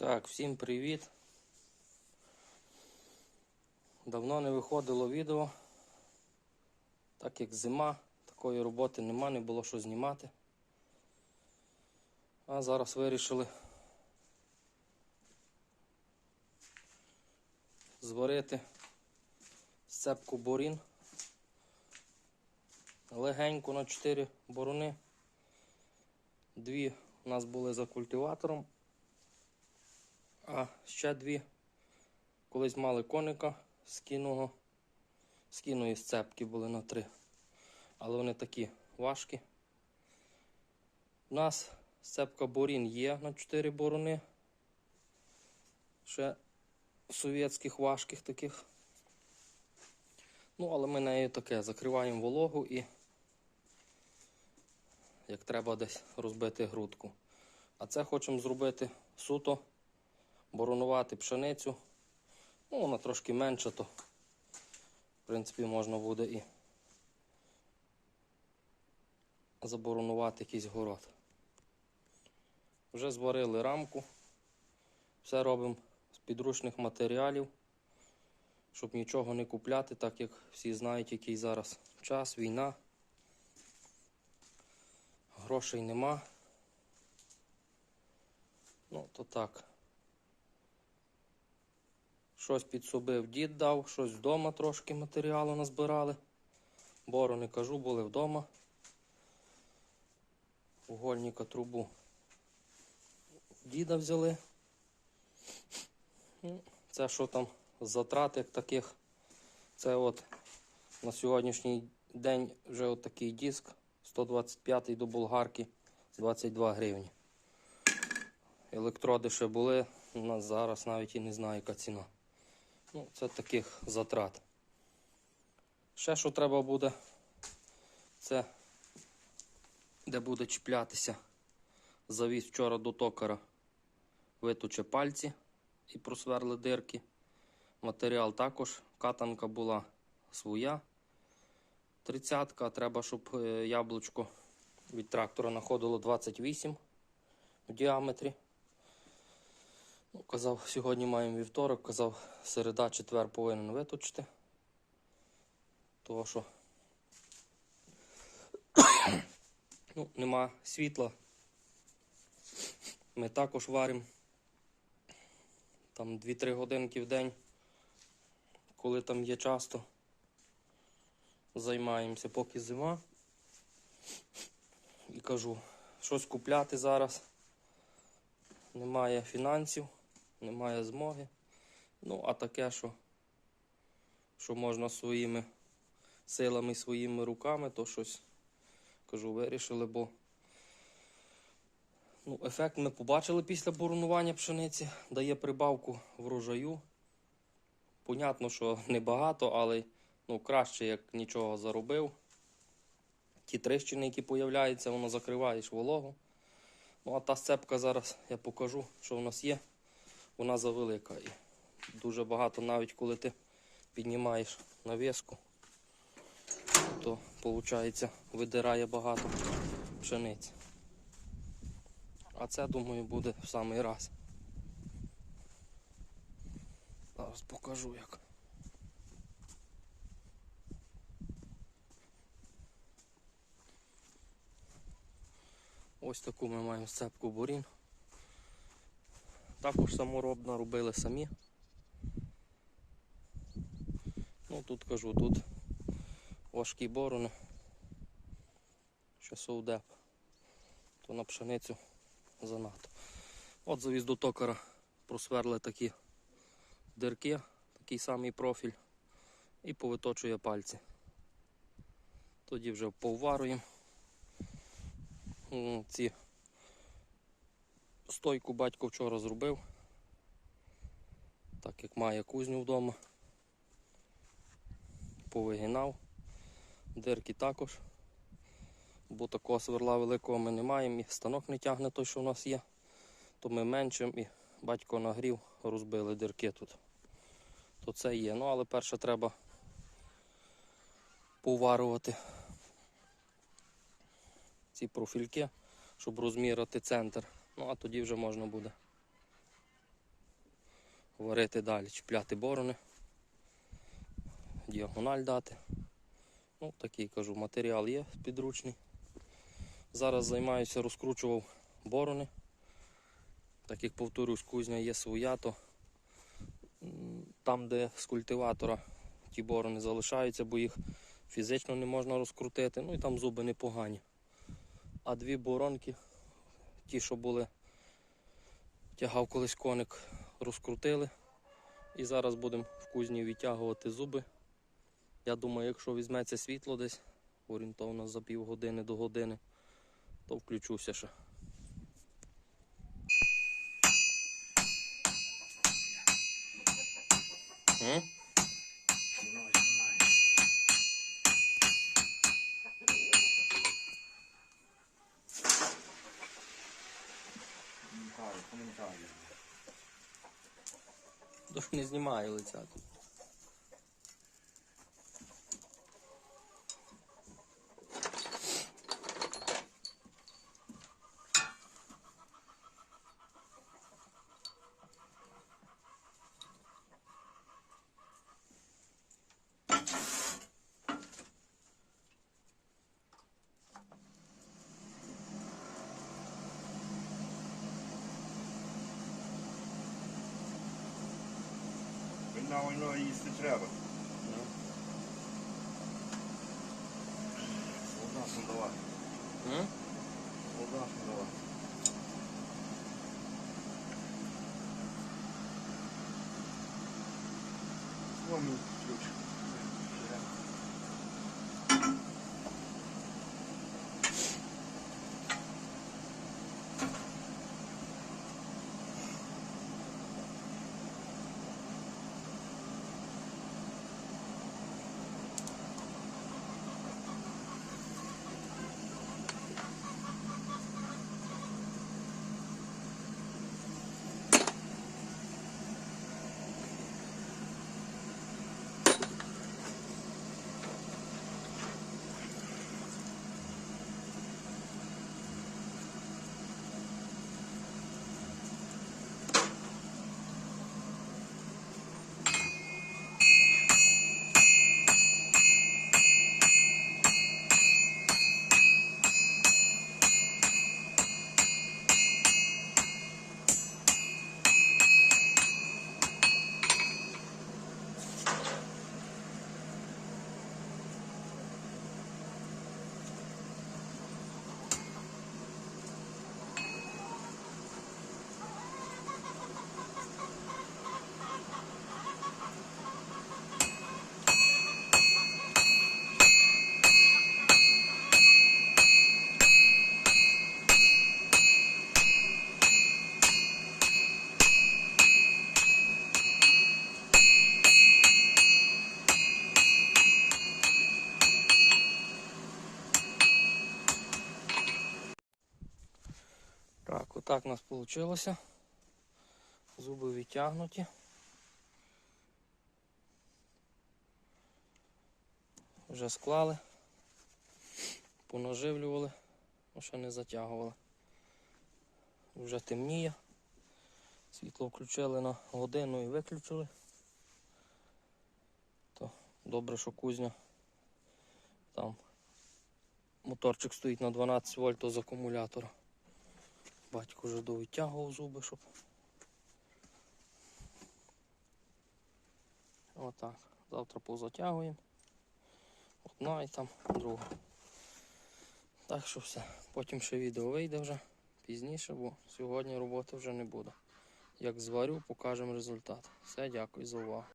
Так, всім привіт. Давно не виходило відео, так як зима, такої роботи нема, не було що знімати. А зараз вирішили зварити сцепку борін. Легенько на 4 борони. Дві у нас були за культиватором. А ще дві. Колись мали коника з кіного, з кіної сцепки були на три. Але вони такі важкі. У нас сцепка борін є на 4 борони. Ще совєтських важких таких. Ну, але ми нею таке закриваємо вологу і як треба десь розбити грудку. А це хочемо зробити суто боронувати пшеницю. Ну, вона трошки менша, то в принципі можна буде і заборонувати якийсь город. Вже зварили рамку. Все робимо з підручних матеріалів, щоб нічого не купляти, так як всі знають, який зараз час, війна. Грошей нема. Ну, то так. Щось підсобив дід дав, щось вдома трошки матеріалу назбирали. Борони кажу, були вдома. Угольника трубу діда взяли. Ну, Це що там затрат як таких. Це от на сьогоднішній день вже от такий диск 125 до болгарки 22 гривні. Електроди ще були, у нас зараз навіть і не знаю, яка ціна. Ну, це таких затрат. Ще що треба буде, це де буде чіплятися. Завіз вчора до токара, виточе пальці і просверли дирки. Матеріал також, катанка була своя. Тридцятка, треба, щоб е, яблучко від трактора знаходило 28 в діаметрі. Казав, сьогодні маємо вівторок, казав, середа, четвер повинен виточити. Того що ну, нема світла. Ми також варимо там 2-3 годинки в день, коли там є часто. Займаємося, поки зима. І кажу, щось купляти зараз. Немає фінансів, немає змоги. Ну, а таке, що, що можна своїми силами, своїми руками, то щось кажу, вирішили, бо ну, ефект ми побачили після боронування пшениці, дає прибавку врожаю. Понятно, що небагато, але ну, краще, як нічого заробив. Ті тріщини, які появляються, воно закриваєш вологу. Ну, а та сцепка зараз я покажу, що в нас є. Вона завелика. І дуже багато, навіть коли ти піднімаєш навіску, то виходить видирає багато пшениці. А це, думаю, буде в самий раз. Зараз покажу як. Ось таку ми маємо сцепку борін. Також саморобно робили самі. Ну тут кажу, тут важкі борони, ще совдеп, то на пшеницю занадто. От завіз до токара, просверли такі дирки, такий самий профіль і повиточує пальці. Тоді вже поваруємо. Ці стойку батько вчора зробив, так як має кузню вдома. Повигинав, дирки також, бо такого сверла великого ми не маємо, і станок не тягне той, що в нас є, то ми меншим і батько нагрів, розбили дирки тут. То це є. Ну, але перше треба поварувати ці профільки, щоб розміряти центр. Ну а тоді вже можна буде варити далі, чіпляти борони, діагональ дати. Ну, такий кажу, матеріал є підручний. Зараз займаюся, розкручував борони. Так як повторюсь, кузня є своя, то там, де з культиватора ті борони залишаються, бо їх фізично не можна розкрутити, ну і там зуби непогані. А дві боронки, ті, що були, тягав колись коник, розкрутили. І зараз будемо в кузні відтягувати зуби. Я думаю, якщо візьметься світло десь орієнтовно за півгодини до години, то включуся ще. М? Не знімаю лиця тут. Війною їсти треба. Солдатам судова. М? судова. Вон ключ. Так, отак у нас вийшло. Зуби відтягнуті. Вже склали, понаживлювали, ну ще не затягували. Вже темніє. Світло включили на годину і виключили. То добре, що кузня там моторчик стоїть на 12 вольт з акумулятора. Батько вже довитягував зуби, щоб. Отак. Завтра позатягуємо. Одна і там друга. Так що все. Потім ще відео вийде вже пізніше, бо сьогодні роботи вже не буде. Як зварю, покажемо результат. Все, дякую за увагу.